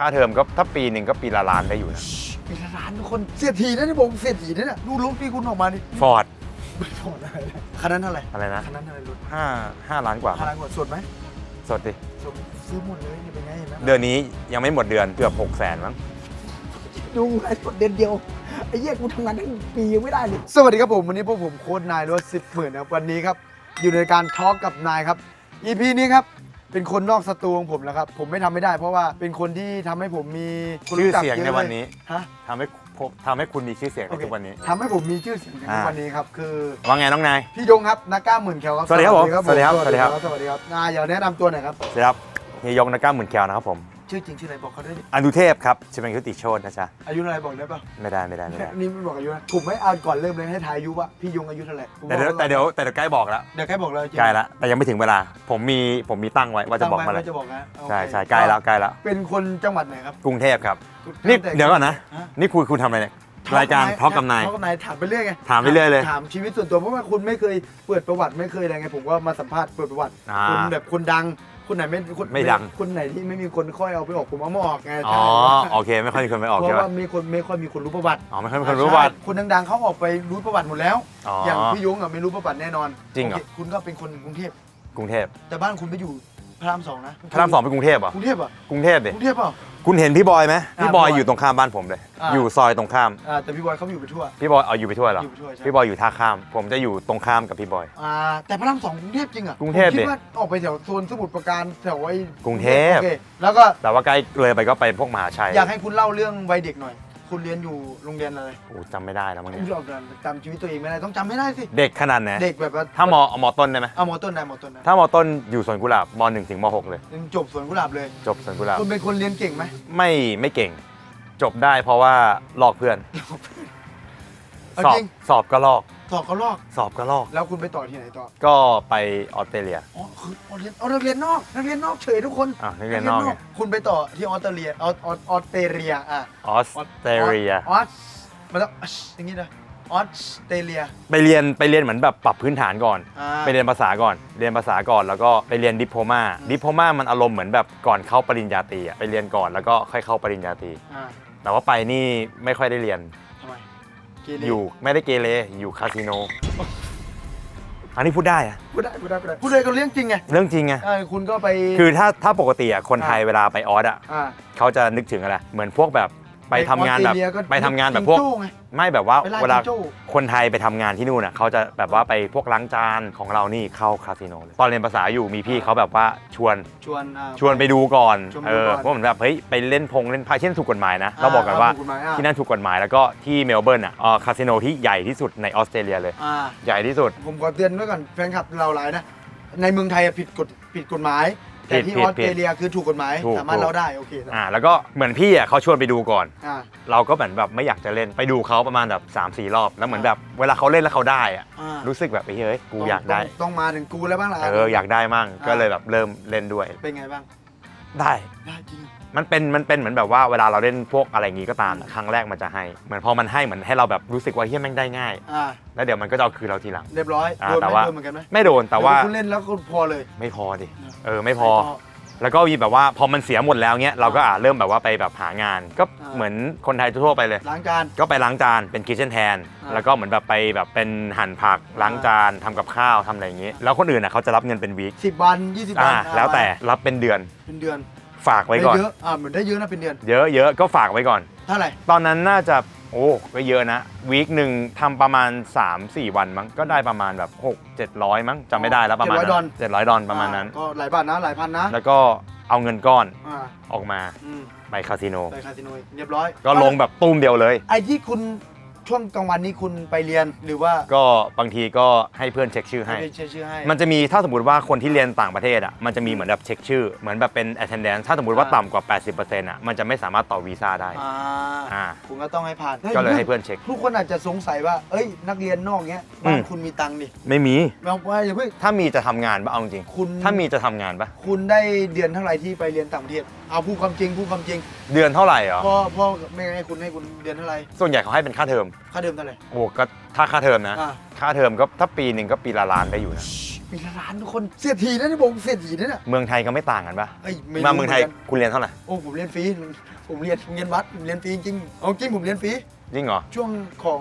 ค่าเทอมก็ถ้าปีหนึ่งก็ปีละล้านได้อยู่นะปีละล้านทุกคนเสียทีนะนี่ผมเสียทีนะเนี่ยดูรถพี่คุณออกมานี่ฟอร์ดไม่พออะไรเลยคันนั้นเท่าไหร่อะไรนะคันนั้นเท่าไหร่รถห้าห้าล้านกว่าคันนั้นกว่าส่วนไหมสดดิส่วนซื้อหมดเลยนี่เป็นไงเห็นไหมเดือนนี้ยังไม่หมดเดือนเกือบหกแสนมั้งดูไอ้กดเดือนเดียวไอ้เหี้ยกูทำงานได้ปียังไม่ได้เลยสวัสดีครับผมวันนี้พวกผมโค้ดนายรถสิบหมื่นนะครับวันนี้ครับอยู่ในการทอล์กกับนายครับ EP นี้ครับ เป็นคนนอกสตูของผมแล้วครับ ผมไม่ทำไม่ได้ เพราะว่าเป็นคนที่ทำให้ผมมีคนชื่อรู้จักเสียงเยอะในเลวันยนี้ฮะทำให้พวกทำให้คุณมีชื่อเสียงในโอเคทุกวันนี้ ทำให้ผมมีชื่อเสียงในอ่า วันนี้ครับ คือว่าไงน้องนาย พี่ยงครับนักกล้าหมื่นแคลครับสวัสดีครับผมผมสวัสดีครับสวัสดีครับสสวัวัสสดีดีคครัรับบนายอย่าแนะนำตัวหน่อยครับ สวัสดีครับเฮียยงนักกล้ามหมื่นแคลนะครับผม ชื่อจริงชื่ออะไรบอกเขาด้วยดิอนุเทพครับชิเป็นคุติโชตนะจ๊ะอายุอะไรบอกได้ป่ะไม่ได้ไม่ได้ไม่ได้นี่ไม่บอกอายุนะถูกไหมเอาก่อนเริ่มเลยให้ทายอายุว่าพี่ยงอายุเท่าไหร่ผมแต่เดี๋ยวบอกแต่เดี๋ยวแต่เดี๋ยวใกล้บอกแล้วเดี๋ยวใกล้บอกเลยใกล้แล้วแต่ยังไม่ถึงเวลา ผมมีผมมีตั้งไว้ว่าจะบอกมาเลเลยยจะบอกนะโอเคใช่ใช่ใกล้แล้วใกล้แล้วเป็นคนจังหวัดไหนครับกรุงเทพครับนี่เดี๋ยวก่อนนะฮะนี่คุยคุณทำอะไรเนี่ยรายการทอล์กกับนายทอล์กกับนายถามไปเรื่อยไงถามไปเรื่อยเลยถามชีวิตส่วนตัวเพราะว่าคุณไม่เคยเปิดประวัติไม่เคยอะไรไงผมก็มาสัมภาษณ์เปิดประวัติอ่า คนแบบคนดัง คนไหนไม่คนไม่ดังคนไหนที่ไม่มีคนค่อยเอาไปออกผมเอามาออกไงอ๋อ ใช่โอเค ไม่ค่อยมีคนไปออกเพใช่ราะปะว่ามีคนไม่ค่อยมีคนรู้ประวัติอ๋อ ไม่ค่อยมีคนรู้ประวัติใช่คนดังๆเขาออกไปรู้ประวัติหมดแล้ว อ๋ออย่างพี่ยงอะไม่รู้ประวัติแน่นอนจริงเหรอ โคคุณก็เป็นคนกรุงเทพกรุงเทพแต่บ้านคุณไปอยู่พระรามสองนะพระรามสองเป็นกรุงเทพเหรอะกรุงเทพอะกรุงเทพดิกรุงเทพเปล่า คุณเห็นพี่บอยไหมอ่าพี่บอยพี่บอยอยู่ตรงข้ามบ้านผมเลย อ่า อยู่ซอยตรงข้าม อ่าแต่พี่บอยเขาอยู่ไปทั่ว พี่บอยเอาอยู่ไปทั่วเหรออยู่ไปทั่วใช่ พี่บอยอยู่ท่าข้าม ผมจะอยู่ตรงข้ามกับพี่บอย อ่าแต่พระรามสองกรุงเทพจริงอะกรุงเทพผมคิดิดว่าออกไปแถวโซนสมุทรปราการแถวไอ้กรุงเทพ โอเคแล้วก็แต่ว่าใกล้เลยไปก็ไปพวกมหาชัย อยากให้คุณเล่าเรื่องวัยเด็กหน่อย คุณเรียนอยู่โรงเรียนอะไรโอ้จำไม่ได้แล้วมั้งคุเนี่ณยจำจำชีวิตตัวเองไม่ได้ต้องจำไม่ได้สิ เด็กขนาดไหนเด็กแบบว่าถ้ามเอามอต้นได้ไหมเอามอต้นได้มอต้นได้ถ้ามอต้นอยู่สวนกุหลาบมหนึ่งถึงมหกเลยเรียนจบสวนกุหลาบเลย จบสวนกุหลาบคุณเป็นคนเรียนเก่งไหมไม่ไม่เก่ง จบได้เพราะว่าลอกเพื่อน เอาสอบจริง สอบก็ลอก สอบเขาลอกสอบก็ลอก แล้วคุณไปต่อที่ไหนต่อก็ไปออสเตรเลีย อ๋อคืออ๋อเรียนอ๋อนักเรียนนอกนักเรียนนอกเฉยทุกคนอะนักเรียนนอกไง คุณไปต่อที่ออสเตรเลียออสออสออสเตรเลียอะออสเตรเลีย ออสมันต้องอัชอย่างนี้นะออสเตรเลีย ไปเรียนไปเรียนเหมือนแบบปรับพื้นฐานก่อน อ่า ไปเรียนภาษาก่อน เรียนภาษาก่อนแล้วก็ไปเรียนดิปโพมาอืมดิปโพมามันอารมณ์เหมือนแบบก่อนเข้าปริญญาตรีอะไปเรียนก่อนแล้วก็ค่อยเข้าปริญญาตรี อ่าแต่ว่าไปนี่ไม่ค่อยได้เรียนทำไม เกเร อยู่ไม่ได้เกเรอยู่คาสิโน อันนี้พูดได้อะพูดได้พูดได้พูดได้พูดเลยก็เรื่องจริงไงเรื่องจริงไงเออคุณก็ไปคือถ้าถ้าปกติอะคนไทยอ่าเวลาไปออสอะอ่า เขาจะนึกถึงอะไรเหมือนพวกแบบ ไปทำงานแบบออสเตรเลียก็ไปทำงานแบบพวก จิงโจ้ไง ไม่แบบว่าไปล่าเวลาจิงโจ้ คนไทยไปทำงานที่นู่นอะเขาจะแบบว่าไปพวกล้างจานของเรานี่เข้าคาสิโนเลยตอนเรียนภาษาอยู่มีพี่เขาแบบว่าชวนชวนอ่า ชวนไปดูก่อนชวนไปเอดูอก่อนเพราะเหมือนแบบเฮ้ยไปเล่นพงเล่นไพ่ที่นั่นถูกกฎหมายนะเราบอกกันว่าถูกฎหมายอะ ที่นั่นถูกกฎหมายแล้วก็ที่เมลเบิร์นอะเอ่อคาสิโนที่ใหญ่ที่สุดในออสเตรเลียเลย อ่า ใหญ่ที่สุด ผมขอเตือนไว้ก่อนแฟนคลับเราหลายนะ ในเมืองไทยอะผิดกฎผิดกฎหมาย แต่ที่ผิอดอสเตรเลียคือถูกกฎหมายถูกสามารถถูก เราได้โอเคอ่าแล้วก็เหมือนพี่อะเขาชวนไปดูก่อน อ่า เราก็เหมือนแบบไม่อยากจะเล่นไปดูเขาประมาณแบบ3ามสี่รอบ แล้วเหมือนแบบเวลาเขาเล่นแล้วเขาได้อะอ่ารู้สึกแบบเฮ้ยกูอยากได้ต้องต้องมาถึงกูแล้วบ้างล่ะ เอออยากได้มั่งอ่า ก็เลยแบบเริ่มเล่นด้วยเป็นไงบ้างได้ได้จริง มันเป็นมันเป็นเหมือนแบบว่าเวลาเราเล่นพวกอะไรอย่างงี้ก็ตามอะครั้งแรกมันจะให้เหมือนพอมันให้เหมือนให้เราแบบรู้สึกว่าเฮียแม่งได้ง่าย อ่าแล้วเดี๋ยวมันก็จะเอาคืนเราทีหลังเรียบร้อยอ่าโดนแต่ไหมว่าโดนเหมือนกันไหมไม่โดนแต่ว่า หรือคุณเล่นแล้วก็พอเลย ไม่พอดิ เออไม่พอแล้วก็มีแบบว่าพอมันเสียหมดแล้วเนี้ยเราก็อะเริ่มแบบว่าไปแบบหางาน ก็อ่า เหมือนคนไทยทั่วๆไปเลย ล้างจาน ก็ไปล้างจานเป็นคิทเช่นแทน อ่าแล้วก็เหมือนแบบไปแบบเป็นหั่นผักล้างจานทำกับข้าวทำอะไรอย่างงี้ แล้วคนอื่นอะเขาจะรับเงินเป็นวีคสิบวันยี่สิบวัอ่านแล้วแต่รับเป็นเดือน เป็นเดือน ฝากไว้ก่อนด้เยอะอ่าเหมือนได้เยอะนะเป็นเดือน เยอะเยอะก็ฝากไว้ก่อน เท่าไหร่ ตอนนั้นน่าจะ โอ้ก็เยอะนะวีคหนึ่งทำประมาณ 3-4 วันมั้งก็ได้ประมาณแบบ6 700 มั้งจำไม่ได้แล้วประมาณ700ดอลเจ็ดร้อยดอลประมาณนั้น อ่ก็หลายบาทนะหลายพันนะแล้วก็เอาเงินก้อนอ่าออกมาอืมไปคาสิโน ไปคาสิโนเรียบร้อยก็ลงแบบตุ้มเดียวเลย ไอ้ที่คุณ ช่วงกลางวันนี้คุณไปเรียนหรือว่าก็บางทีก็ให้เพื่อนเช็คชื่อให้ให้ชื่อชื่อให้ มันจะมีถ้าสมมติว่าคนที่เรียนต่างประเทศอะมันจะมีเหมือนแบบเช็คชื่อ เหมือนแบบเป็น attendance ถ้าสมมติว่าอ่าต่ำกว่า 80%อะมันจะไม่สามารถต่อวีซ่าได้ อ่าอ่า คุณก็ต้องให้ผ่านก็เลยให้เพื่อนเช็ค ทุกคนอาจจะสงสัยว่า เอ้ย นักเรียนนอกเงี้ยบ้านคุณมีตังค์ดิไม่มีไม่เอาว่าอย่าเพิ่ง ถ้ามีจะทำงานปะเอาจริงคุณ ถ้ามีจะทำงานปะคุณได้เดือนเท่าไหร่ที่ไปเรียนต่างประเทศเอาพูดความจริงพูดความจริงเดือนเท่าไหร่เหรอพ่อพ่อไม่ให้คุณให้คุณเดือนเท่าไหร่ส่วนใหญ่เขาให้เป็นค่าเทอมค่าเดิมเท่าไหร่ โอ้ก็ถ้าค่าเทอมนะ อ่า ค่าเทอมก็ถ้าปีหนึ่งก็ปีละล้านได้อยู่นะปปีละล้านทุกคนเศรษฐีนะนี่บอกเศรษฐีนะเนี่ย เมืองไทยก็ไม่ต่างกันปะเอ้ยไรู้มาเมืองไทยหนกัน คุณเรียนเท่าไหร่โอ้ผมเรียนฟรีผมเรียนเรียนวัดผมเรียนฟรีจริงๆเอาจริงผมเรียนฟรี จริงเหรอ ช่วงของ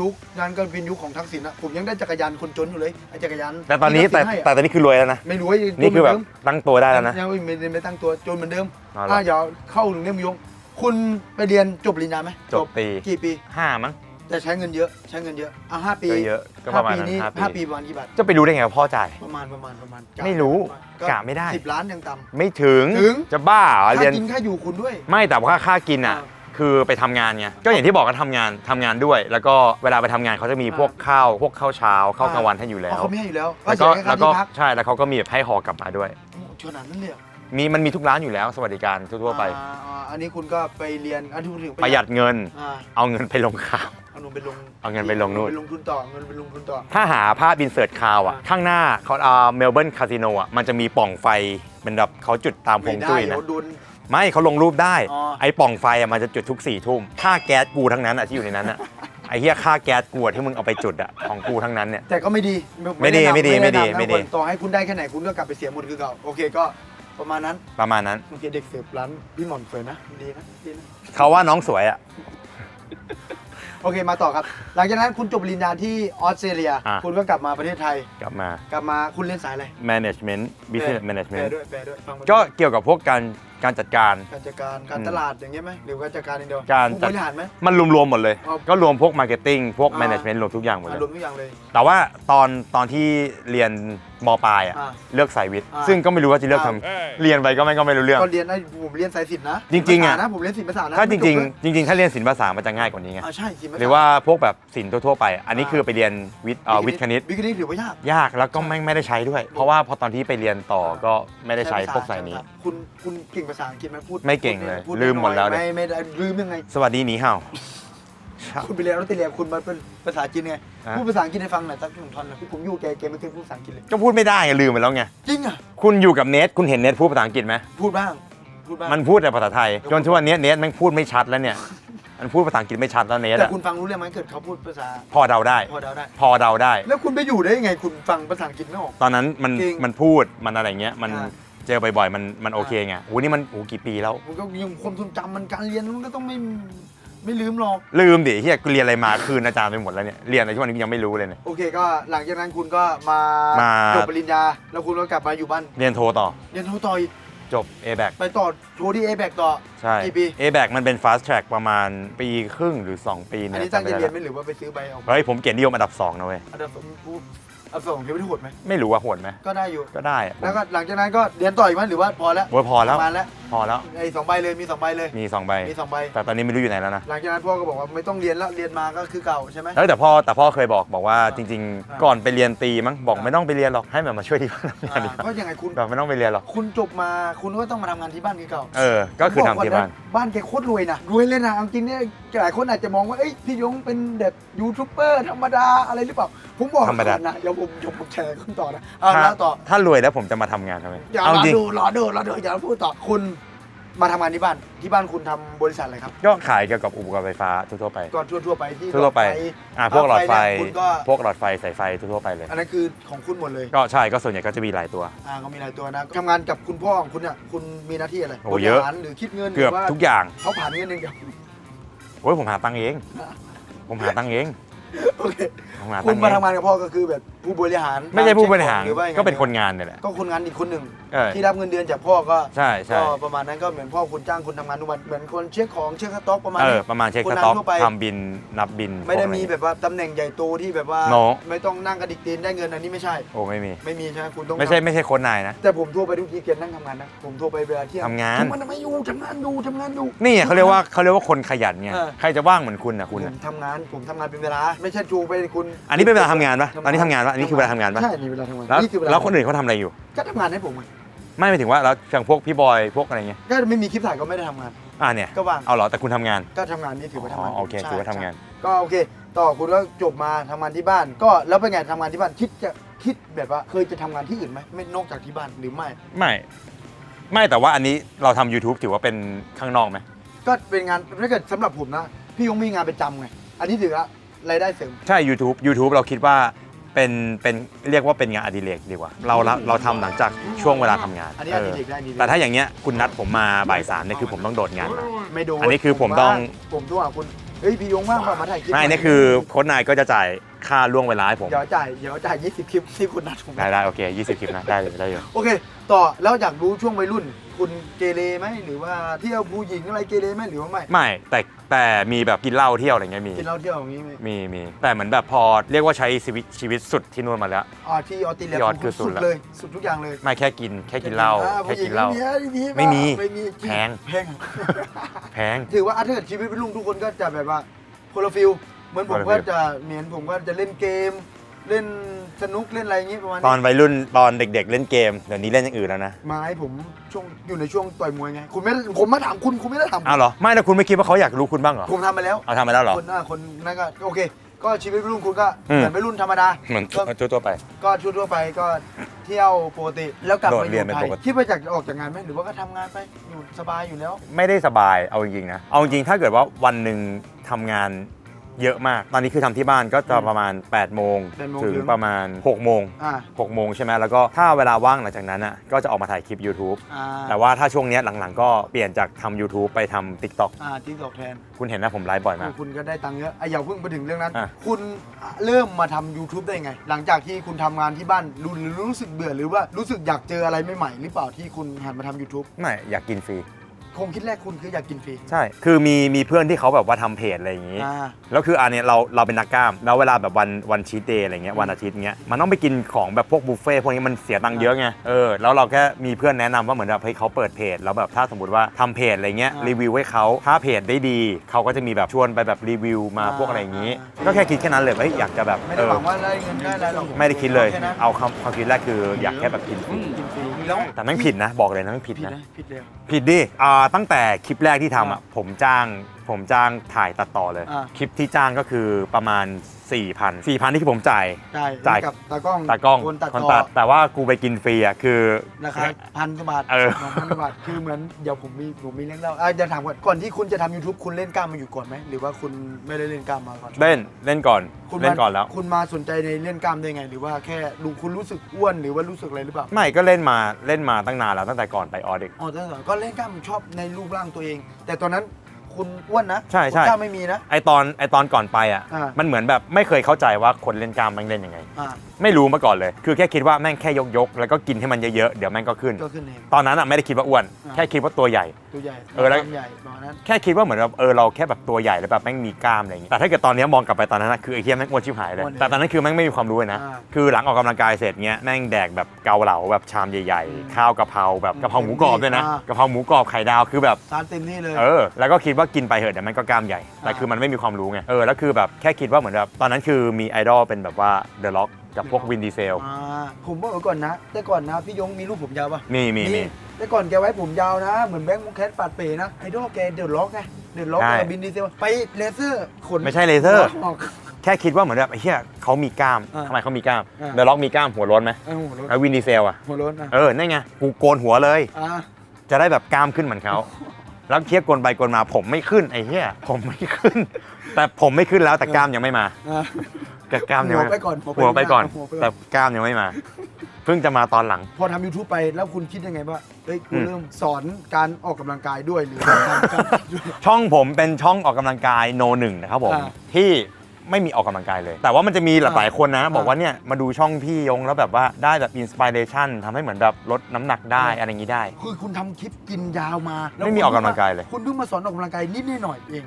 ยุคนั้นก็เป็นยุคของทักษิณนะผมยังได้จักรยานคนจนอยู่เลยไอ้จักรยานแต่ตอนนี้ที่แต่ทักษิณให้แต่อะตอนนี้คือรวยแล้วนะ ไม่รู้ว่านี่คือแบบจเหมืตั้งตัวได้เดิแล้วมนะ ยังไม่ไม่ไม่ตั้งตัวจนเหมือนเดิมอ๋อเหรอถ้าอย่าเข้าถึงเรื่องยงคุณไปเรียนจบปริญญาไหมจบปี กี่ปี ห้ามั้ง แต่ใช้เงินเยอะใช้เงินเยอะอะห้าปีก็เยอะก็ประมาณห้ปีนั้นนี้ห้าปี ห้าปีประมาณกี่บาทจะไปรู้ได้ไงว่าพ่อจ่าย ประมาณประมาณประมาณไม่รู้ก็กะไม่ได้ สิบล้านยังต่ ไม่ถึง ถึงจะบ้าเหรอำเรียน ค่ากินค่าอยู่คุณด้วย ไม่แต่ว่าค่ากินอะ อ่า คือไปทำงานไงก็อย่างที่บอกก็ทำงานทำงานด้วย แล้วก็เวลาไปทำงานเขาจะมีพวกข้าวพวกข้าวเช้าข้าวกลางวันให้อยู่แล้อ๋อว เขาไม่ให้อยู่แล้วแล้วก็เสียค่าแล้วก็ที่พักใช่แล้วเขาก็มีแบบให้ห่อกลับมาด้วย โอ้ขนาดนั้นเลยเหรอมีมันมีทุกร้านอยู่แล้วสวัสดิการทั่วๆไป อ่าอ่าอันนี้คุณก็ไปเรียนอันที่คุณถึงประหยัดเงิน อ่าเอาเงินไปลงข่าว เอาเงินไปลงเอาเงินไปลงนู่น ไปลงทุนต่อเงินไปลงทุนต่อ ถ้าหาภาพอินเสิร์ตคาวอะอ่าข้างหน้าเขาอ่าเมลเบิร์นคาสิโนอะ มันจะมีปล่องไฟเป็นแบบเขาจุดตามพไม่งได้จุ้ยเดี๋นะยวโดน ไม่เขาลงรูปได้ อ๋อ ไอ้ปล่องไฟอะมันจะจุดทุกสี่ทุ่มค่าแก๊สกูทั้งนั้นอะที่อยู่ในนั้นอะไอ้เหี้ยค่าแก๊สกูอะที่มึงเอาไปจุดอะของกูทั้งนั้นเนี่ย แต่ก็ไม่ดีไม่ดีแนะนำไม่ดีแนะนำไม่ดีนะไม่ดีคนต่อให้คุณได้แค่ไหนคุณก็กลับไปเสียหมดคือเก่าโอเคก็ประมาณนั้นประมาณนั้น โอเคเด็กเสิร์ฟร้านพี่หม่อนสวยนะดีนะดีนะเขาว่าน้องสวยอะโอเคมาต่อครับ หลังจากนั้นคุณจบปริญญาที่ออสเตรเลีย อะ คุณก็กลับมาประเทศไทย กลับมา กลับมาคุณเรียนสายอะไร management business แปล management ด้วยแปลด้วยฟังมาก็เกี่ยวกับพวกการ การจัดการ การจัดการการอืมตลาดอย่างเงี้ยไหมหรือการจัดการอย่างเดียวการผู้จัดบริหารไหม มันรวมๆหมดเลยอ๋อก็รวมพวก marketing พวกอ่า management รวมทุกอย่างหมดเลอะย รวมทุกอย่างเลย แต่ว่าตอนตอนที่เรียน มปลายอะอ่าเลือกสายวิทย์อ่า ซึ่งก็ไม่รู้ว่าจะเลือกทอ่าำเรียนไปก็ไม่ก็ไม่รู้เรื่องก็เรียนไอ้ผมเรียนสายศิลป์นะจริงๆอะ ภาษานะผมเรียนศิลป์ภาษานะถ้าจริงไม่ๆจริง ๆ ถ้าเรียนศิลปภาษามันจะง่ายกว่านี้ไง อ่าใช่ศิลป์ภษ หรือว่าพวกแบบศิลป์ทั่วๆไป อันนี้คือไปเรียนวิทย์เอ่อวิทย์คณิต วิทย์คณิตถือว่ายาก ยากแล้วก็ไม่ไม่ได้ใช้ด้วย เพราะว่าพอตอนที่ไปเรียนต่อก็ไม่ได้ใช้พวกสายนี้ คุณคุณเก่งภาษาอังกฤษไหมพูดไม่เก่งเลยพูดลืมหมดแล้วเนี่ย ไม่ไม่ได้ลืมยังไงสวัสดีหนีเห่า คุณไปเรียนออสเตรเลียคุณมาเป็นภาษาจีนไงอะ พูดภาษาอังกฤษให้ฟังหน่อยสักหนึ่งท่อนหนะผมอยู่แกแกไม่เคยพูดภาษาอังกฤษเลยก็พูดไม่ได้ไงลืมไปแล้วไง จริงอะคุณอยู่กับเนทคุณเห็นเนทพูดภาษาอังกฤษไหมพูดบ้างพูดบ้างมันพูดแต่ภาษาไทย จนทุกวันนี้เนทแมันพูดไม่ชัดแล้วเนี่ย มันพูดภาษาอังกฤษไม่ชัดแล้วเนทแต่อะคุณฟังรู้เรื่องไหมเกิดเขาพูดภาษาพอเดาได้ พอเดาได้ พอเดาได้ แล้วคุณไปอยู่ได้ยังไงคุณฟังภาษาอังกฤษไม่ออก ตอนนั้นมันจริงมันพูดมันอะไรเงี้ยมันอ่า เจอบ่อยๆมันมันโอเคไงโอ้นี่มันโอ้กี่ปีแล้ว มันก็ยังความทรงจำมันการเรียนมันก็ต้องไม่ ไม่ลืมหรอก ลืมดิเฮียกูเรียนอะไรมาคืนอาจารย์ไปหมดแล้วเนี่ยเรียนอะไรที่วันนี้ยังไม่รู้เลยเนี่ย โอเคก็หลังจากนั้นคุณก็มามา จบปริญญา แล้วคุณก็กลับมาอยู่บ้านเรียนโทต่อเรียนโทต่ออีกจบ a b a c ไปต่อโทที่เอแบกต่อใช่ กี่ปี a b a c มันเป็น fast track ประมาณปีครึ่งหรือ 2 ปีอันเนี่ยนี้ตั้งใจจำไม่เรียนได้ไหมหรือว่าไปซื้อใบเอาเฮ้ยผมเกียรตินิยมอันดับ2นะเว้ยอันดับสองผู้อันดับสองถือว่าได้โหดไหมไม่รู้ว่าโหดไหมก็ได้อยู่ ก็ได้อะแล้วก็หลังจากนั้นก็เรียนต่ออีกไหมหรือว่าพอแล้วโอ้ยพอแล้ว ประมาณแล้วพ อแล้ว ไอ้สองใบเลยมีสองใบเลยมี2ใบ มีสองใบ แต่ตอนนี้ไม่รู้อยู่ไหนแล้วนะ หลังจากนั้นพ่อก็บอกว่าไม่ต้องเรียนแล้วเรียนมาก็คือเก่าใช่ไหม แล้วแต่พ่อแต่พ่อเคยบอกบอกว่าอ่าจริงอ่าๆก่อนไปเรียนตีมั้งบอกอ่าไม่ต้องไปเรียนหรอกให้แบบมาช่วยที่บ้านทำงานดีกอ่าว่าก็ยังไงคุณ แบบไม่ต้องไปเรียนหรอก คุณจบมาคุณก็ต้องมาทำงานที่บ้านคือเก่าเออ ก็คือทำที่บ้านอกก่ะบ้านแกโคตรรวยนะรวยเลยนะเอาจริงเนี่ยหลายคนอาจจะมองว่าเอ้ยพี่ยงเป็นแบบยูทูบเบอร์ธรรมดาอะไรหรือเปล่าผมบอกธรรมดา ก่อนนะเดี๋ยวผมเดี๋ยวผมแชร์คุณต่อนะอ่าถ้าแล้วต่อ ถ้ารวยแล้วผมจะมาทำงานทำไมอย่าเอารอจริง ดูรอดูรอดูอย่าพูดต่อคุณ มาทำงานที่บ้านที่บ้านคุณทำบริษัทอะไรครับก็ขายเกี่ยวกับอุปกรณ์ไฟฟ้าทั่วๆไปก็ทั่วทั่วๆไปที่ทั่วๆไปหลอดฟอ่าพวกหลอดไฟ เนี่ยคุณก็พวกหลอดไฟสายไฟทั่วๆไปเลย อันนั้นคือของคุณหมดเลยก็ใช่ก็ส่วนใหญ่ก็จะมีหลายตัว อ่าก็มีหลายตัวนะทำงานกับคุณพ่อของคุณเนี่ยคุณมีหน้าที่อะไรโอ้เยอะ บริหารหรือคิดเงินหเกือบรืว่าทุกอย่างเขาผ่านเงินหนึ่างเดียว โอ้ยผมหาตังค์เอง ผมหาตังค์เองโอเคผมหาคุตัณงค์มาเองทำงานกับพ่อก็คือแบบผู้บริหารไม่ใช่ผู้บริหารหรือว่ายังไงก็เป็นคนงานเนี่ยแหละ ก็คนงานอีกคนหนึ่งเออ ที่รับเงินเดือนจากพ่อก็ใช่ใช่ก็ประมาณนั้นก็เหมือนพ่อคุณจ้างคุณทำงานทุกวันเหมือนคนเช็คของเช็คสต็อกประมาณเออนี้ ประมาณเช็คคนสงานต็อกทั่วไป ทำบินนับบินไม่ได้พวกอะรมีแบบว่าตำแหน่งใหญ่โตที่แบบว่า No ไม่ต้องนั่งกระดิกตีนได้เงินอันนี้ไม่ใช่ โอ้ไม่มี ไม่มีใช่ไหมคุณต้องไม่ใช่ทไม่ใช่โค้ชนายนะำแต่ผมโทรไปทุกทีเกียรนั่งทำงานนะผมโทรไปเวลาเที่ยงทำงาน ทำงานทำไมอยู่ทำงานดูทำงานดูนี่เขาเรียกว่าเขาเรียกว่าคนขยันไงเออ ใครจะว่างเหมือนคุณนะคุณผน่ะมทำงานผมทำงานเป็นเวลา ไม่ใช่จูไปคุณอันนี้เป็นเวลาทำงานปะตอนนี้ทำงานปะอันนี้คือเวลาทำงานปะใช่นี่เวลาทำงานแล้วนี่คือเวลาแล้วคนอื่นเขาทำอะไรอยู่ ก็ทำงานให้ผมอะไม่หมายถึงว่าแล้วอย่างพวกพี่บอยพวกอะไรเงี้ยก็ไม่มีคลิปถ่ายก็ไม่ได้ทำงานอ่าเนี่ยก็ว่างเอาเหรอแต่คุณทำงานก็ทำงานนี่ถือว่าทำงานอ๋อโอเคใช่ถือว่าทำงานใช่ก็โอเค ต่อคุณก็จบมาทำงานที่บ้าน ก็แล้วเป็นไงทำงานที่บ้านคิดจะคิดแบบว่าเคยจะทำงานที่อื่นไหมไม่นอกจากที่บ้านหรือไม่ ไม่ ไม่แต่ว่าอันนี้เราทำ YouTube ถือว่าเป็นข้างนอกไหมก็เป็นงานถ้าเกิดสำหรับผมนะ พี่ยงมีงานประจำไง อันนี้ถือว่า รายได้เสริม ใช่ YouTube YouTube เราคิดว่าเป็นเป็นเรียกว่าเป็นงานอดิเรกดีกว่า เราเราเราทำหลังจากช่วงเวลาทำงานอันนี้เอออดิเรกได้อดิเรก แต่ถ้าอย่างเงี้ยคุณนัดผมมาบ่ายสามเนี่ยคือผมต้องโดดงานมา ไม่โดนอันนี้คือผมต้อง ผมต้องหาคุณเฮ้ยพี่ยงว่างเปล่ามาถ่ายคลิปไม่นี่คือโค้ชนายก็จะจ่ายค่าล่วงเวลาให้ผมเดี๋ยวจ่ายเดี๋ยวจ่าย20 คลิปที่คุณนัดผมได้ได้โอเค 20 คลิปนะ ได้เลยได้เลยโอเค ต่อแล้วอยากรู้ช่วงวัยรุ่น คุณเกเรไหมหรือว่าเที่ยวผู้หญิงอะไรเกเรไหมหรือว่าไม่ไม่แต่แต่มีแบบกินเหล้าเที่ยวอะไรเงี้ยมีกินเหล้าเที่ยวอย่างนี้ไหมมีมีแต่เหมือนแบบพอเรียกว่าใช้ชีวิตชีวิตสุดที่นู่นมาแล้ว อ๋อที่ออสเตรเลียที่ออสคือสุสุดดละ เลย สุดทุกอย่างเลยไม่แค่กินแค่กินเหล้าอ่แค่ผู้หญิกิงนเหล้า ไม่ไม่มีไม่มีจริงแพง แพง แพง ถือว่าอาถ้าเกิดชีวิตเป็นลุงทุกคนก็จะแบบว่าคนละฟิลเหมือนผมคนละก็ฟิลจะเหมือนผมก็จะเล่นเกม เล่นสนุกเล่นอะไรอย่างงี้ประมาณตอนนี้วัยรุ่นตอนเด็ก ๆ เล่นเกมเดี๋ยวนี้เล่นอย่างอื่นแล้วนะไม้ผมช่วงอยู่ในช่วงต่อยมวยไงคุณไม่ได้ผมมาถามคุณคุณไม่ได้ถามผมอ้าวเหรอไม่แต่คุณไม่คิดว่าเขาอยากรู้คุณบ้างเหรอผมทำมาแล้ว เอาทำมาแล้วเหรอ คนอะคนนั้นก็โอเค ก็ชีวิตวัยรุ่นคุณก็อืม เหมือนวัยรุ่นธรรมดาเหมือนก็ทั่วๆไป ก็ทั่วๆไปก็เที่ยวปกติแล้วกลับโดมาดอเรียนยู่เป็นไทปยกติ คิดว่าจะออกจากงานไหมหรือว่าก็ทำงานไปอยู่สบายอยู่แล้ว ไม่ได้สบายเอาจริงๆนะเอาจริงๆถ้าเกิดว่าวันหนึ่งทำงาน เยอะมาก ตอนนี้คือทำที่บ้านก็จะประมาณ8โมง8โมงถึงถึง ประมาณ6โมงอ่า6โมงใช่ไหมแล้วก็ถ้าเวลาว่างหลังจากนั้นอะก็จะออกมาถ่ายคลิป YouTube อ่าแต่ว่าถ้าช่วงเนี้ยหลังๆ ก็เปลี่ยนจากทำ YouTube ไปทำ TikTok อ่าจิ้งจอกแทนคุณเห็นนะผมไลฟ์บ่อยมาก คุณก็ได้ตังค์เยอะอะอย่าเพิ่งไปถึงเรื่องนั้น อะ คุณเริ่มมาทำ YouTube ได้ไง หลังจากที่คุณทำงานที่บ้านรู้หรือรู้สึกเบื่อหรือว่ารู้สึกอยากเจออะไรใหม่ๆหรือเปล่าที่คุณหันมาทำ YouTube ไม่อยากกินฟรี คงคิดแรกคุณคืออยากกินฟรีใช่ คือมีมีเพื่อนที่เขาแบบว่าทำเพจอะไรอย่างงี้ อ่า แล้วคืออันเนี้ยเราเราเป็นนักกล้าม แล้วเวลาแบบวันวันชีตเดย์อะไรเงี้ยวันอาทิตย์เงี้ยมันต้องไปกินของแบบพวกบุฟเฟ่ต์พวกนี้มันเสียตังค์เยอะไงเออแล้วเราแค่มีเพื่อนแนะนำว่าเหมือนแบบเฮ้ยเขาเปิดเพจแล้วแบบถ้าสมมติว่าทำเพจอะไรเงี้ยอ่ารีวิวให้เขาถ้าเพจได้ดีเขาก็จะมีแบบชวนไปแบบรีวิวมาอ่า พวกอะไรอย่างงี้อ่าก็แค่คิดแค่นั้นเลยว่าเฮ้ยอยากจะแบบไม่เอได้หอวังว่าได้เงินได้อะไรหรอกไม่ได้คิดเลยแนั้นเอาความความคิดแรกคืออยากแค่แบบกินฟรีกินฟรีแล้วแต่แม่งผิดนะบอกเลยนะแม่งผิดผิดนะนะผิดเลย ผิดดิอ่าตั้งแต่คลิปแรกที่ทำอะผมจ้างผมจ้างถ่ายตัดต่อเลย อ่า คลิปที่จ้างก็คือประมาณ 4,000 4,000นี่คือผมจ่ายจ่ายจ่าย กับตากล้องตากล้องคนตัดคนต่อตัดแต่ว่ากูไปกินฟรีอะคือ ราคาพันกว่าบาทเออ สองพันกว่าบาทคือเหมือนเดี๋ยวผมมีผมมีเรื่องเล่าอะจะถามก่อนก่อนที่คุณจะทำ YouTube คุณเล่นกล้ามมาอยู่ก่อนไหมหรือว่าคุณไม่ได้เล่นกล้ามมาก่อน เล่นเล่นก่อนคุณเล่นก่อนแล้ว คุณมาสนใจในเล่นกล้ามได้ไง หรือว่าแค่ดูคุณรู้สึกอ้วนหรือว่ารู้สึกอะไรหรือเปล่าไม่ก็เล่นมาเล่นมาตั้งนานแล้วตั้งแต่ก่อนไปออเด็ก อ๋อตั้งแต่ก็เล่นกล้ามชอบในรูปร่างตัวเอง แต่ตอนนั้น คุณอ้วนนะใช่ใช่ คุณกล้ามไม่มีนะ ไอตอนไอตอนก่อนไปอะ อ่ามั มันเหมือนแบบไม่เคยเข้าใจว่าคนเล่นกล้ามแม่งเล่นยังไง อ่าไม่รู้มาก่อนเลย คือแค่คิดว่าแม่งแค่ยกยกๆแล้วก็กินให้มันเยอะๆ เดี๋ยวแม่งก็ขึ้น ก็ขึ้นเอง ตอนนั้นอะไม่ได้คิดว่าอ้วน อ่า แค่คิดว่าตัวใหญ่ ตัวใหญ่เออแล้วกล้ามใหญ่ประมาณนั้น แค่คิดว่าเหมือนแบบเออเราแค่แบบตัวใหญ่แล้วแบบแม่งมีกล้ามอะไรอย่างงี้แต่ถ้าเกิดตอนนี้มองกลับไปตอนนั้นนะคือไอ้เหี้ยแม่งอ้วนชิบหายเลย อ้วนเลยแต่ตอนนั้นคือแม่งไม่มีความรู้เลยนะ อ่าคือหลังออกกำลังกายเสร็จเงี้ยแม่งแดกแบบเกาเหลาแบบชามใหญ่อืมๆข้าวกะเพราแบบกะเพราหมูกรอบด้วยนะอ่า กะเพราหมูกรอบไข่ดาวคือแบบซานเต็มที่เลย เออ แล้วก็คิดว่ากินไปเหอะเดี๋ยวมันก็กล้ามใหญ่ แต่อ่า คือมันไม่มีความรู้ไง เออ แล้วคือแบบแค่คิดว่าเหมือนแบบตอนนั้นคือมีไอดอลเป็นแบบว่าเดอะล็อก กับพวกวินดีเซล อ่าผมบอกไว้ก่อนนะ แต่ก่อนนะพี่ยงมีรูปผมยาวปะมีมีมี แต่ก่อนแกไว้ผมยาวนะ เหมือนแบงค์มุกแคทปาดเป๋นะไอดอลแกเดือดล็อกไงเดือดล็อกใช่ กับบินดีเซลไปเลเซอร์ขนไม่ใช่เลเซอร์ออกแค่คิดว่าเหมือนแบบไอ้เหี้ยเขามีกล้ามอ่าทำไมเขามีกล้ามอ่า เดอะล็อกมีกล้ามหัวโล้นไหมเออหัวโล้นแล้ววินดีเซลอะ หัวโล้นอะเออนั่นไงกูโกนหัวเลย อ่าจะได้แบบกล้ามขึ้นเหมือนเขา แล้วเทียบกลไปกลมาผมไม่ขึ้นไอ้เหี้ยผมไม่ขึ้น แต่ผมไม่ขึ้นแล้วแต่กล้ามยังไม่มา อ่า แต่กล้ามยังหัวไม่ไปก่อนหัวไปก่อน หัวไปก่อน แต่กล้ามยังไม่มา เพิ่งจะมาตอนหลัง พอทำ YouTube ไปแล้วคุณคิดยังไงว่าเฮ้ยกูอืม เริ่มสอนการออกกำลังกายด้วยหรือว่าทำการด้วย ช่องผมเป็นช่องออกกำลังกายโนหนึ่งนะครับผมอ่าที่ไม่มีออกกำลังกายเลย แต่ว่ามันจะมีหลายๆคนนะอ่าบอกว่าเนี่ยมาดูช่องพี่ยงแล้วแบบว่าได้แบบอินสปิเรชันทำให้เหมือนแบบลดน้ำหนักได้อ่า อะไรอย่างนี้ได้ คือคุณทำคลิปกินยาวมาแล้วไม่มีออกกำลังกายเลย คุณเพิ่งมาสอนออกกำลังกายนิดหน่อยๆเอง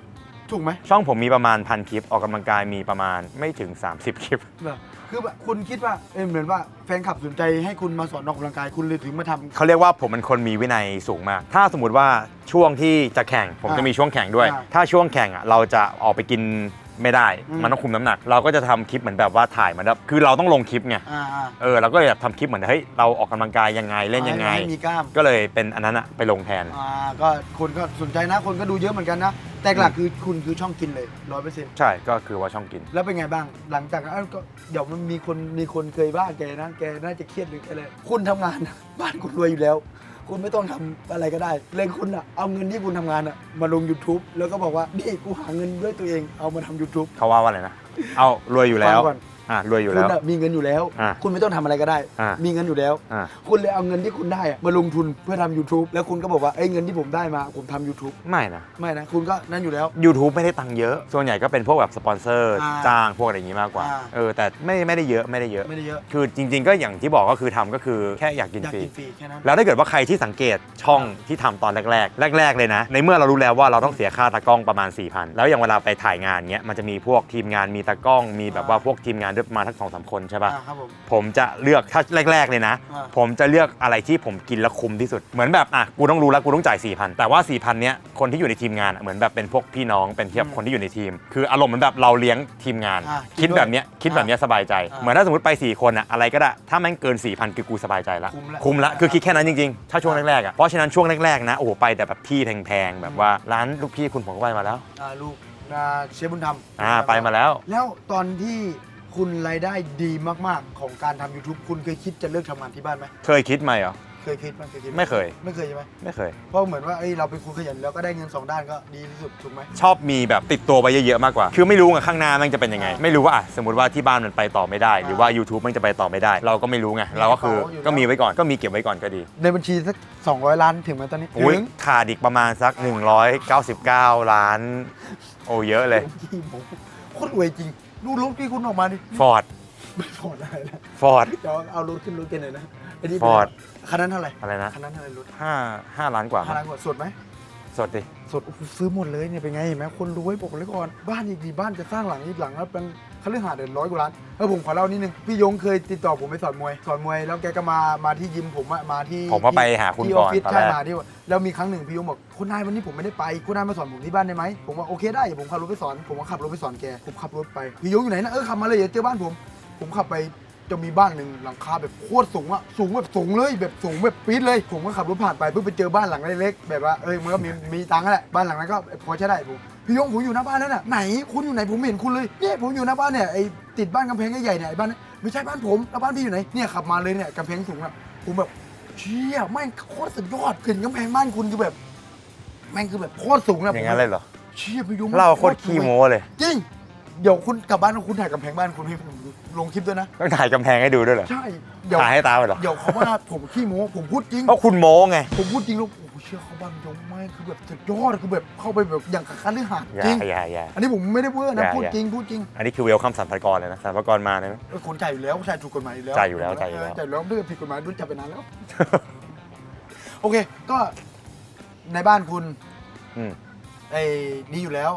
ถูกไหมช่องผมมีประมาณพันคลิปออกกำลังกายมีประมาณไม่ถึง 30 คลิป เหรอคือแบบคุณคิดว่าเออเหมือนว่าแฟนคลับสนใจให้คุณมาสอนออกกำลังกายคุณเลยถึงมาทำ เขาเรียกว่าผมเป็นคนมีวินัยสูงมาก ถ้าสมมติว่าช่วงที่จะแข่ง ผมอ่าจะมีช่วงแข่งด้วย อ่า ถ้าช่วงแข่งอะเราจะออกไปกิน ไม่ได้อืมมันต้องคุมน้ำหนัก เราก็จะทำคลิปเหมือนแบบว่าถ่ายเหมือนแบบคือเราต้องลงคลิปไง อ่าอ่าเออเราก็เลยแบบทำคลิปเหมือนเฮ้ยเราออกกำลังกายยังไงเล่นยังไง ให้มีกล้าม ก็เลยเป็นอันนั้นอะไปลงแทน อ่าก็คนก็สนใจนะคนก็ดูเยอะเหมือนกันนะ แต่หลักคือคุณคือช่องกินเลยร้อยเปอร์เซ็นต์ใช่ก็คือว่าช่องกิน แล้วเป็นไงบ้าง หลังจากนั้นเอ้าก็เดี๋ยวมันมีคนมีคนเคยบ้าแกนะ แกน่าจะเครียดหรืออะไรคุณทำงาน บ้านคุณรวยอยู่แล้ว คุณไม่ต้องทำอะไรก็ได้เลยคุณอะเอาเงินที่คุณทำงานอะมาลง YouTube แล้วก็บอกว่า นี่กูหาเงินด้วยตัวเองเอามาทำ YouTube เขาว่าว่าอะไรนะ เอารวยอยู่แล้ว ฟังก่อน อะรวยอยู่คุแล้ณวอะมีเงินอยู่แล้ว อะคุณไม่ต้องทำอะไรก็ได้ อะมีเงินอยู่แล้ว อะ คุณเลยเอาเงินที่คุณได้อะมาลงทุนเพื่อทำ YouTube แล้วคุณก็บอกว่าไอ้ยเงินที่ผมได้มาผมทำ YouTube ไม่นะ ไม่นะ คุณก็นั่นอยู่แล้ว YouTube ไม่ได้ตังค์เยอะ ส่วนใหญ่ก็เป็นพวกแบบสปอนเซอร์อ่าจ้างพวกอะไรอย่างงี้มากกว่า อ่า เออ แต่ไม่ไม่ได้เยอะไม่ได้เยอะ ไม่ได้เยอะคือจริง ๆ ก็อย่างที่บอกก็คือทำก็คือแค่อยากกินอยากฟรี กินฟรีแค่นั้น แล้วถ้าเกิดว่าใครที่สังเกตช่องที่ทำตอนแรกๆ แรก ๆ เลยนะ ในเมื่อเรารู้แล้วว่าเราต้องเสียค่าตากล้องประมาณ 4 0 0 0 แล้วอย่างเวลาไปถ่ายงานเงี้ยมันจะมีพวกทีมงานมีตากล้องมีแบบว่าพวกทีมงานด้วยประมาณทั้งสองสามคนใช่ป่ะ อ่าครับผม ผมจะเลือกถ้าแรก ๆ เลยนะ อ่า ผมจะเลือกอะไรที่ผมกินแล้วคุ้มที่สุด เหมือนแบบอะกูต้องรู้แล้วกูต้องจ่าย4 0 0 0แต่ว่า4 0 0 0เนี้ยคนที่อยู่ในทีมงานอะเหมือนแบบเป็นพวกพี่น้องเป็นเทียบคนที่อยู่ในทีม คืออารมณ์เหมือนแบบเราเลี้ยงทีมงาน อ่าคิดแบบเนี้ยคิดแบบเนี้ยสบายใจ อ่าเหมือนถ้าสมมติไป 4 คนอะอะไรก็ได้ถ้าแม่งเกิน4 0 0 0คือกูสบายใจละคุ้มละคุ้มละคือคิดแค่นั้นจริงๆถ้าช่วงแรกๆอะเพราะฉะนั้นช่วงแรกๆนะโอ้โหไปแต่แบบที่แพงๆแบบว่าร้านลูกพี่คุณผมก็ไปมาแล้วอ่าลูกอ่าเชฟบุญธรรมอ่าไปมาแล้ว แล้วตอนที่ คุณรายได้ดีมากๆ ของการทำ YouTube คุณเคยคิดจะเลิกทำงานที่บ้านไหมเคยคิดไหมเหรอ เคยคิดไหมเคยคิดหไม่เคย ไม่เคยใช่ไหมไม่เคย เพราะเหมือนว่าเอ้ยเราเป็นคนขยันแล้วก็ได้เงินสองด้านก็ดีที่สุดถูกไหม ชอบมีแบบติดตัวไปเยอะๆมากกว่า คือไม่รู้ไงข้างหน้ามันจะเป็นยังไง อ่าไม่รู้ว่าอะสมมติว่าที่บ้านมันไปต่อไม่ได้ หรือว่า YouTube มันจะไปต่อไม่ได้ เราก็ไม่รู้ไง เราก็คือมีกระเป๋าอยู่แล้วก็มีไว้ก่อน ก็มีเก็บไว้ก่อนก็ดีในบัญชีสัก 200 ล้านถึงไหมตอนนี้โอ้ยถึงขาดอีกประมาณสัก 199 ล้าน โอ้เยอะเลยที่ผมโคตรรวยจริง ดูรถที่คุณออกมาดิฟอร์ดไม่พออะไรนะฟอร์ด เดี๋ยวเอารถขึ้นรถกันหน่อยนะไอ้นี่ Ford คันนั้นเท่าไหร่อะไรนะคันนั้นเท่าไหร่รถ5 5ล้านกว่าห้าล้านกว่าสดไหมสดดิสดโอ้โหซื้อหมดเลยเนี่ยเป็นไงเห็นไหมคนรวยบอกเลยก่อนบ้านอีกดีบ้านจะสร้างหลังอีกหลังแล้วเป็นคฤหาสน์เดือนร้อยกว่าล้านเออผมขอเล่านิดนึงพี่ยงเคยติดต่อผมไปสอนมวยสอนมวยแล้วแกก็มามาที่ยิมผมอะมาที่ผมก็ไปหาคุณที่ก่อออนฟฟิศตอนใช่แรก มาที่แล้วมีครั้งหนึ่งพี่ยงบอกคุณนายวันนี้ผมไม่ได้ไปคุณนายมาสอนผมที่บ้านได้ไหมผมว่าโอเคได้เดี๋ยวผมขับรถไปสอนผมก็ขับรถไปสอนแกผมขับรถไปพี่ยงอยู่ไหนนะเออขับมาเลยเดี๋ยวเจอบ้านผม ผมขับไปจะมีบ้านหนึ่งหลังคาแบบโคตรสูงอะสูงแบบสูงเลยแบบสูงแบบปี๊ดเลยผมก็ขับรถผ่านไปเพิ่งไปเจอบ้านหลังเล็กๆแบบว่าเอ้ยมันก็มีมีตังค์นั่นแหละบ้านหลังนั้นก็พอใช้ได้ผม พี่ยงผมอยู่หน้าบ้านนั่นน่ะไหนคุณอยู่ไหนผมไม่เห็นคุณเลยเนี่ยผมอยู่หน้าบ้านเนี่ยไอ้ติดบ้านกำแพงใหญ่ๆเนี่ยไอ้บ้านเนี่ยไม่ใช่บ้านผมแล้วบ้านพี่อยู่ไหนเนี่ยขับมาเลยเนี่ยกำแพงสูงอะผมแบบเชี่ยแม่งโคตรสุดยอดเห็นกำแพงบ้านคุณคือแบบแม่งคือแบบโคตรสูงนะอย่างนั้นเลยเหรอเชี่ยพี่ยงเราโคตรขี้โม้เลยจริงเดี๋ยวคุณกลับบ้านแล้วคุณถ่ายกำแพงบ้านคุณให้ผมดูลงคลิปด้วยนะต้องถ่ายกำแพงให้ดูด้วยเหรอใช่เดี๋ยวถ่ายให้ตาไปเหรอเดี๋ยวเขาว่าผมขี้โม้ผมพูดจริงเพราะคุณโม้ไงผมพูดจริงแล้วโอ้โห เชื่อเขาบ้านยงไม่คือแบบสุดยอดคือแบบเข้าไปแบบอย่างกับคันลือหาดอย่าจริง อย่าอย่า อันนี้ผมไม่ได้เวอร์อนะย่าพูดอย่า จริงพูดจริงอันนี้คือเวลคัมสัมภากรเลยนะสัมภากรมาเลยนะ เออคนจ่ายอยู่แล้วจ่ายถูกกฎหมายอยู่แล้วจ่ายอยู่แล้วจ่ายอยู่แล้ว จ่ายอยู่แล้วด้วยผิดกฎหมายด้วยจับไปนานแล้ว โอเค ก็ในบ้านคุณอืม ไอ้นี่อยู่แล้ว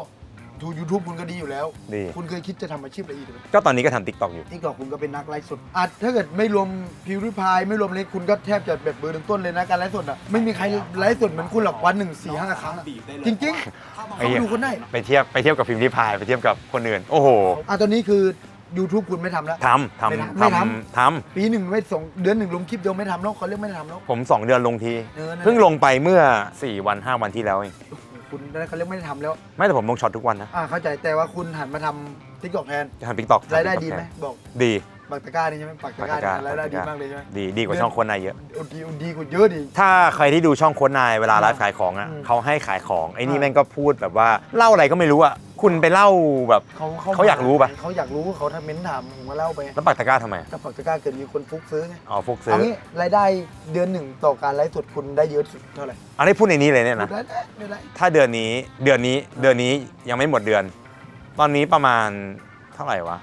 ดู YouTube คุณก็ดีอยู่แล้ว ดี คุณเคยคิดจะทำอาชีพอะไรอีกไหมก็ตอนนี้ก็ทำติ๊กต็อกอยู่ ทิกตอกคุณก็เป็นนักไลฟ์สดอะถ้าเกิดไม่รวมพิวริพายไม่รวมเล็กคุณก็แทบจะแบบเบอร์ต้นๆเลยนะการไลฟ์สดอะไม่มีใครไลฟ์สดเหมือนคุณหรอกวันหนึ่งสี่ห้าครั้งอะจริงๆไอ้เขาเหี้ย ดูคนได้ไปเทียบไปเทียบกับฟิล์มที่พายไปเทียบกับคนอื่น โอ้โหอะตอนนี้คือ YouTube คุณไม่ทำแล้ว ทำทำไม่ทำไม่ทำททปีหนึ่งไม่ส่งเดือนหนึ่งลงคลิปเดียวไม่ทำแล้วเขาเรียกไม่ทำแล้วำผม 2 เดือนลงที เออนั่นแหละ เพิ่งลงไปเมื่อ 4 วัน 5 วันที่แล้วเอง คุณนั่นเขาเรียกไม่ได้ทำแล้ว ไม่แต่ผมลงช็อตทุกวันนะอ่าเข้าใจแต่ว่าคุณหันมาททำทิกตอกแทนจะทำติ๊กต็อกรายได้ดีไหมบอกดีปักตะกร้านี่ใช่ไหมปักตะกร้าปักตะกร้าเนี่ยรายได้ดีปักตะกร้ามมากเลยใช่ไหมดีดีกว่าช่องโคนนายเยอะดีดีกว่าเยอะดีถ้าใครที่ดูช่องโค้ดนายเวลาไลฟ์ขายของอะอืมเขาให้ขายของไอ้นี่อ่าแม่งก็พูดแบบว่าเล่าอะไรก็ไม่รู้อะ คุณไปเล่าแบบ เขาเขาอยากรู้ปะ เขาอยากรู้เขาทำเม้นถามผมก็เล่าไปแล้วปักตะกร้าทำไมถ้าปักตะกร้าเกิดมีคนฟุกซื้อไงอ๋อฟุกซื้เอาองี้รายได้เดือนหนึ่งต่อการไลฟ์สดคุณได้เยอะสุดเท่าไหร่อันนี้พูดในนี้เลยเนี่ยนะ ได้ได้ไม่ได้ถ้าเดือนนี้เดือนนี้เดือนนี้ยังไม่หมดเดือน ตอนนี้ประมาณเท่าไหร่วะ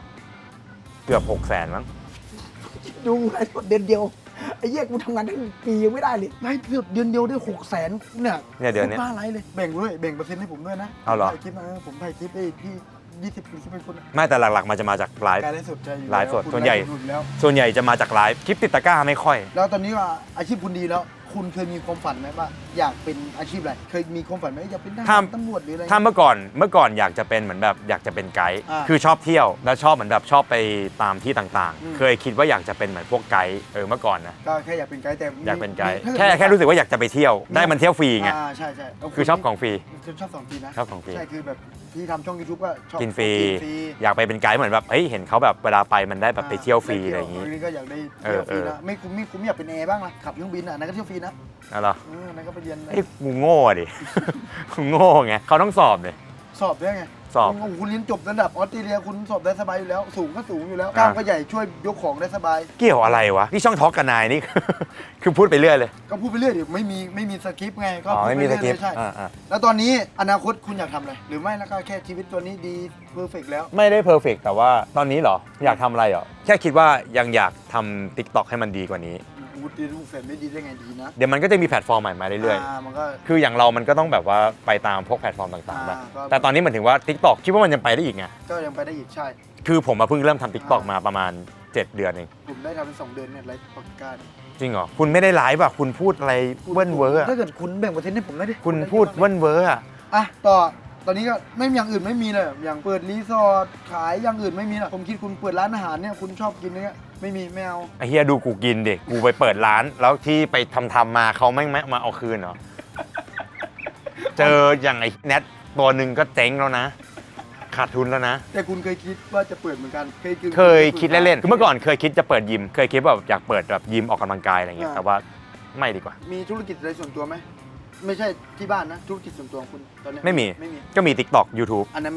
เกือบ6กแสนมั้งดูไลฟ์สดเดือนเดียว ไอ้เหี้ยกูทำงานทั้งปียังไม่ได้เลยไลฟ์สดเดือนเดียวได้หกแสนเนี่ยเนี่ยเดือนเนี้ยโคตรบ้าไลฟ์เลย แบ่งด้วยแบ่งเปอร์เซ็นต์ให้ผมด้วยนะเอาเหรอผมถ่ายคลิปมาเออผมถ่ายคลิปไอ้ที่ยี่สิบปีที่เป็นคนไม่แต่หลักๆ มันจะมาจากไลฟ์ การไลฟ์สดใจอยู่ไลฟ์สดคุณส่วนใหญ่ไลฟ์สดอยู่แล้ว ส่วนใหญ่จะมาจากไลฟ์ คลิปติดตะกร้าไม่ค่อย แล้วตอนนี้ว่าอาชีพคุณดีแล้ว คุณเคยมีความฝันไหมว่า อยากเป็นอาชีพอะไร เคยมีความฝันไหมอยากเป็นทหารถ้า ตำรวจหรืออะไร ถ้าเมื่อก่อนเมื่อก่อนอยากจะเป็นเหมือนแบบอยากจะเป็นไกด์อ่าคือชอบเที่ยวแล้วชอบเหมือนแบบชอบไปตามที่ต่างอืม ๆ เคยคิดว่าอยากจะเป็นเหมือนพวกไกด์เออเมื่อก่อนนะก็แค่อยากเป็นไกด์แต่มีอยากเป็นไกด์มีแค่แค่รู้สึกว่าอยากจะไปเที่ยวได้มันเที่ยวฟรีไงอ่าใช่ใช่เาคือชอบของฟรีชอบของฟรีนะชอบของฟรี ใช่คือแบบที่ทำช่องยูทูบก็ชอบกินฟรี กินฟรีอยากไปเป็นไกด์เหมือนแบบเฮ้ยเห็นเขาแบบเวลาไปมันได้แบบไปเที่ยวฟรีอะไรอย่างนี้งี้ นี้ก็อยากได้เที่ยวฟรีเออเอนะอ ไม่คุ้มไม่คุ้มอยากเป็นแอร์บ้างล่ะขับเครื่องบินอะนั่นก็เที่ยวฟรีนะอะไรเหรอเออนั่นก็ไปเรียนไอ้ยกูโง่อะดิ กูโง่ไงเขาต้องสอบเลยสอบด้วยไง สอบโโหคุณเรียนจบระดับออสเตรเลียคุณสอบได้สบายอยู่แล้ว สูงก็สูงอยู่แล้วกล้ามก็ใหญ่ช่วยยกของได้สบาย เกี่ยวอะไรวะที่ช่องทอล์กกับนายนี่ คือพูดไปเรื่อยเลย ก็พูดไปเรื่อยดิไม่มีไม่มีสคริปต์ไงก็อ๋อพูดไม่ไปมีสเรื่อยคริปเลต์ยใช่อ่าอ่า แล้วตอนนี้อนาคตคุณอยากทำอะไรหรือไม่แล้วก็แค่ชีวิตตัวนี้ดีเพอร์เฟกแล้ว ไม่ได้เพอร์เฟกแต่ว่าตอนนี้เหรอ อยากทำอะไรเหรอ แค่คิดว่ายังอยากทำ t ิ k t o k ให้มันดีกว่านี้ กูดีลูกแฟนไม่ดีได้ไงดีนะเดี๋ยวมันก็จะมีแพลตฟอร์มใหม่มาเรื่อยามันก็ๆคืออย่างเรามันก็ต้องแบบว่าไปตามพวกแพลตฟอร์มต่างๆอ่าแบบก็ แต่ตอนนี้เหมือนถึงว่า t ิ k t o k คิดว่ามันยังไปได้อีกไง ก็ยังไปได้อีกใช่ คือผมมาเพิ่งเริ่มทำ t ิ k t o k อ่าม มาประมาณ 7 เดือนเอง ผมได้ทำเป็นสองเดือนเนี่ยไลฟ์ประกาศจริงเหรอ คุณไม่ได้ไลฟ์อะคุณพูดอะไรเว้นเว้ออะถ้าเกิดคุณแบ่งเปอร์เซ็นต์ให้ผมได้ดิคุณพูดเว้นเว้ออะอะต่อ ตอนนี้ก็ไม่มีอย่างอื่นไม่มีเลยอย่างเปิดรีสอร์ทขายอย่างอื่นไม่มีหรอกผมคิดคุณเปิดร้านอาหารเนี่ยคุณชอบกินเนี่ยไม่มีไม่เอาไอ้เฮียดูกูกินเด็กกูไปเปิดร้าน แล้วที่ไปทำทำๆมาเขาไม่ไม่มาเอาคืนเหรอ เจออย่างไอ้แนทตัวหนึ่งก็เจ๊งแล้วนะ ขาดทุนแล้วนะ แต่คุณเคยคิดว่าจะเปิดเหมือนกันเคยเคยคิดเล่นๆคือเมื่อก่อนเคยคิดจะเปิดยิม เคยคิดแบบอยากเปิดแบบยิมออกกำลังกายอะไรเงี้ยแต่ว่าไม่ดีกว่า มีธุรกิจอะไรส่วนตัวไหม ไม่ใช่ที่บ้านนะธุรกิจส่วนตัวของคุณตอนเนี้ยไม่มี ไม่มี ก็มี TikTok YouTube อันนั้นไม่